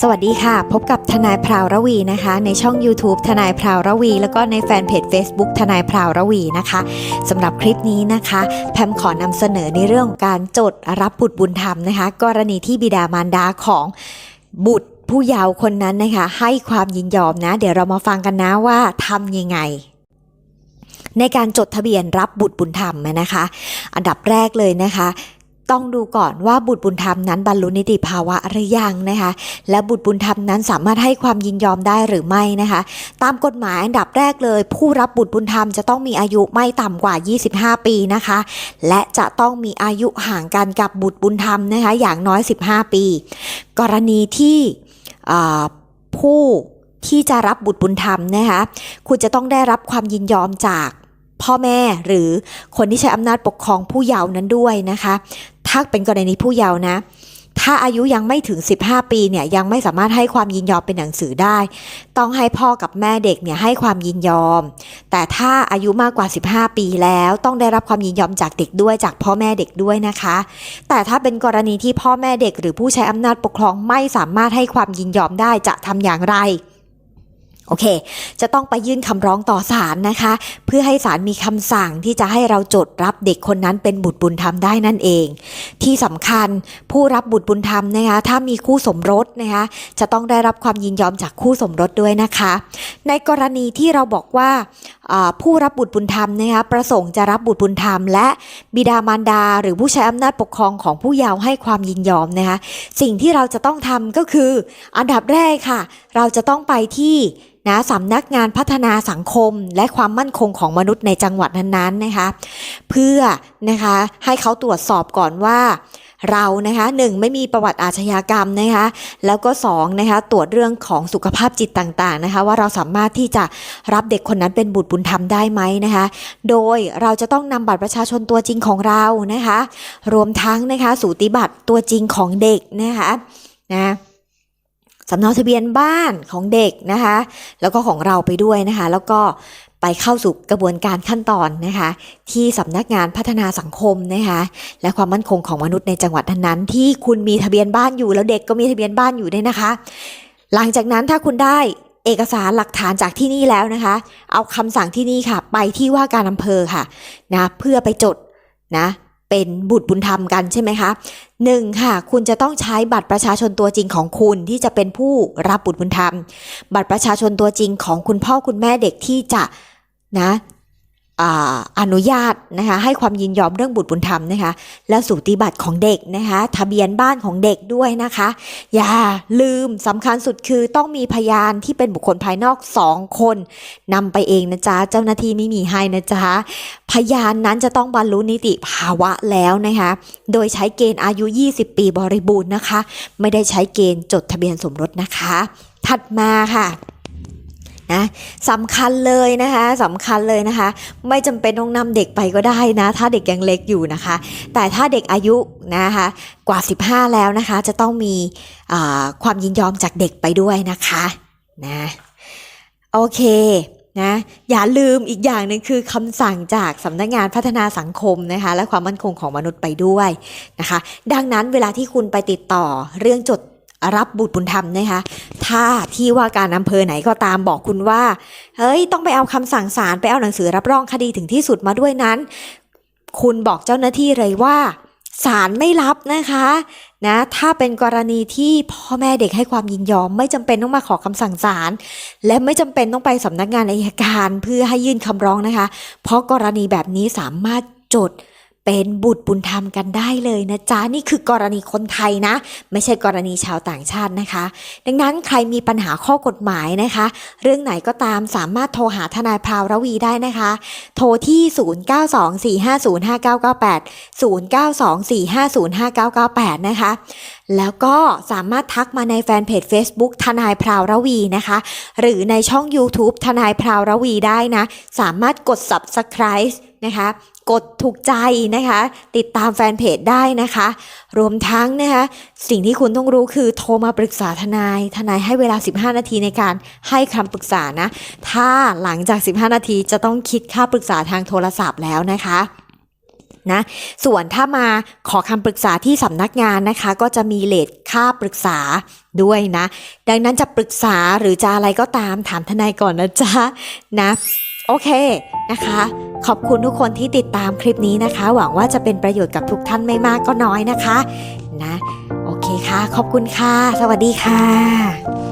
สวัสดีค่ะ พบกับทนายพราวระวีนะคะ ในช่อง YouTube ทนายพราวระวี แล้วก็ในแฟนเพจ Facebook ทนายพราวระวีนะคะสำหรับคลิปนี้นะคะ แพมขอนำเสนอในเรื่องของการจดรับบุตรบุญธรรมนะคะ กรณีที่บิดามารดาของบุตรผู้เยาว์คนนั้นนะคะ ให้ความยินยอมนะ เดี๋ยวเรามาฟังกันนะว่าทำยังไงในการจดทะเบียนรับบุตรบุญธรรมนะคะ อันดับแรกเลยนะคะ ต้องดูก่อนว่าบุตรบุญธรรมนั้นบรรลุนิติภาวะหรือยังนะคะ และบุตรบุญธรรมนั้นสามารถให้ความยินยอมได้หรือไม่นะคะ ตามกฎหมายอันดับแรกเลย ผู้รับบุตรบุญธรรมจะต้องมีอายุไม่ต่ำกว่า 25 ปีนะคะ และจะต้องมีอายุห่างกันกับบุตรบุญธรรมนะคะอย่างน้อย 15 ปี กรณีที่ผู้ที่จะรับบุตรบุญธรรมนะคะ คุณจะต้องได้รับความยินยอมจาก พ่อแม่หรือคนที่ใช้อำนาจปกครองผู้เยาว์นั้นด้วยนะคะ ถ้าเป็นกรณีผู้เยาว์นะ ถ้าอายุยังไม่ถึง 15 ปีเนี่ยยังไม่สามารถให้ความยินยอมเป็นหนังสือได้ ต้องให้พ่อกับแม่เด็กเนี่ยให้ความยินยอม แต่ถ้าอายุมากกว่า 15 ปีแล้วต้องได้รับความยินยอมจากเด็กด้วยจากพ่อแม่เด็กด้วยนะคะ แต่ถ้าเป็นกรณีที่พ่อแม่เด็ก หรือผู้ใช้อำนาจปกครองไม่สามารถให้ความยินยอมได้จะทำอย่างไร โอเค จะต้องไปยื่นคำร้องต่อศาลนะคะ เพื่อให้ศาลมีคำสั่งที่จะให้เราจดรับเด็กคนนั้นเป็นบุตรบุญธรรมได้นั่นเอง ที่สำคัญผู้รับบุตรบุญธรรมนะคะ ถ้ามีคู่สมรสนะคะ จะต้องได้รับความยินยอมจากคู่สมรสด้วยนะคะ ในกรณีที่เราบอกว่า ผู้รับบุตรบุญธรรมนะคะประสงค์จะรับบุตรบุญธรรม และบิดามารดา หรือผู้ใช้อำนาจปกครองของผู้เยาว์ให้ความยินยอมนะคะสิ่งที่เราจะต้องทำก็คือ อันดับแรกค่ะ เราจะต้องไปที่นะสำนักงานพัฒนาสังคมและความมั่นคงของมนุษย์ในจังหวัดนั้นๆนะคะ เพื่อนะคะให้เขาตรวจสอบก่อนว่า เรานะคะหนึ่งไม่มีประวัติอาชญากรรมนะคะแล้วก็สองนะคะตรวจเรื่องของสุขภาพจิตต่างๆนะคะว่าเราสามารถที่จะรับเด็กคนนั้นเป็นบุตรบุญธรรมได้ไหมนะคะโดยเราจะต้องนำบัตรประชาชนตัวจริงของเรานะคะรวมทั้งนะคะสูติบัตรตัวจริงของเด็กนะคะนะ สำเนาทะเบียนบ้านของเด็กนะคะ แล้วก็ของเราไปด้วยนะคะ แล้วก็ไปเข้าสู่กระบวนการขั้นตอนนะคะ ที่สำนักงานพัฒนาสังคมนะคะ และความมั่นคงของมนุษย์ในจังหวัดนั้นๆที่คุณมีทะเบียนบ้านอยู่แล้วเด็กก็มีทะเบียนบ้านอยู่ด้วยนะคะ หลังจากนั้นถ้าคุณได้เอกสารหลักฐานจากที่นี่แล้วนะคะ เอาคำสั่งที่นี่ค่ะ ไปที่ว่าการอำเภอค่ะนะเพื่อไปจดนะ เป็นบุตรบุญธรรมกันใช่ไหมคะหนึ่งค่ะ คุณจะต้องใช้บัตรประชาชนตัวจริงของคุณที่จะเป็นผู้รับบุตรบุญธรรม บัตรประชาชนตัวจริงของคุณพ่อคุณแม่เด็กที่จะนะ อนุญาตนะคะให้ความยินยอมเรื่องบุตรบุญธรรมนะคะ และสูติบัตรของเด็กนะคะ ทะเบียนบ้านของเด็กด้วยนะคะ อย่าลืมสำคัญสุดคือต้องมีพยานที่เป็นบุคคลภายนอกสองคนนำไปเองนะจ๊ะเจ้าหน้าที่ไม่มีให้นะจ๊ะพยานนั้นจะต้องบรรลุนิติภาวะแล้วนะคะ โดยใช้เกณฑ์อายุ 20 ปีบริบูรณ์นะคะ ไม่ได้ใช้เกณฑ์จดทะเบียนสมรสนะคะ ถัดมาค่ะ นะสำคัญเลยนะคะสำคัญเลยนะคะ ไม่จำเป็นต้องนำเด็กไปก็ได้นะ ถ้าเด็กยังเล็กอยู่นะคะ แต่ถ้าเด็กอายุนะคะกว่า 15 แล้วนะคะ จะต้องมีอ่าความยินยอมจากเด็กไปด้วยนะคะนะโอเคนะอย่าลืมอีกอย่างหนึ่งคือคำสั่งจากสำนักงานพัฒนาสังคมนะคะและความมั่นคงของมนุษย์ไปด้วยนะคะ ดังนั้นเวลาที่คุณไปติดต่อเรื่องจด รับบุตรบุญธรรมนะคะ ถ้าที่ว่าการอำเภอไหนก็ตามบอกคุณว่า เฮ้ย ต้องไปเอาคำสั่งศาลไปเอาหนังสือรับรองคดีถึงที่สุดมาด้วยนั้น คุณบอกเจ้าหน้าที่เลยว่าศาลไม่รับนะคะนะถ้าเป็นกรณีที่พ่อแม่เด็กให้ความยินยอม ไม่จำเป็นต้องมาขอคำสั่งศาลและไม่จำเป็นต้องไปสำนักงานอัยการเพื่อให้ยื่นคำร้องนะคะ เพราะกรณีแบบนี้สามารถจด เป็นบุตรบุญธรรมกันได้เลยนะจ๊ะ นี่คือกรณีคนไทยนะ ไม่ใช่กรณีชาวต่างชาตินะคะ ดังนั้นใครมีปัญหาข้อกฎหมายนะคะ เรื่องไหนก็ตามสามารถโทรหาทนายพราวรวีได้นะคะ โทรที่ 0924505998 0924505998 นะคะ แล้วก็สามารถทักมาในแฟนเพจ Facebook ทนายพราวรวีนะคะ หรือในช่อง YouTube ทนายพราวรวีได้นะ สามารถกด Subscribe นะคะ กดถูกใจนะคะ ติดตามแฟนเพจได้นะคะ รวมทั้งนะคะ สิ่งที่คุณต้องรู้คือโทรมาปรึกษาทนาย ทนายให้เวลา 15 นาทีในการให้คำปรึกษานะ ถ้าหลังจาก 15 นาทีจะต้องคิดค่าปรึกษาทางโทรศัพท์แล้วนะคะนะส่วนถ้ามาขอคำปรึกษาที่สำนักงานนะคะ ก็จะมีเลทค่าปรึกษาด้วยนะ ดังนั้นจะปรึกษาหรือจะอะไรก็ตามถามทนายก่อนนะจ๊ะนะ โอเคนะคะ ขอบคุณทุกคนที่ติดตามคลิปนี้นะคะ หวังว่าจะเป็นประโยชน์กับทุกท่านไม่มากก็น้อยนะคะนะโอเคค่ะ ขอบคุณค่ะ สวัสดีค่ะ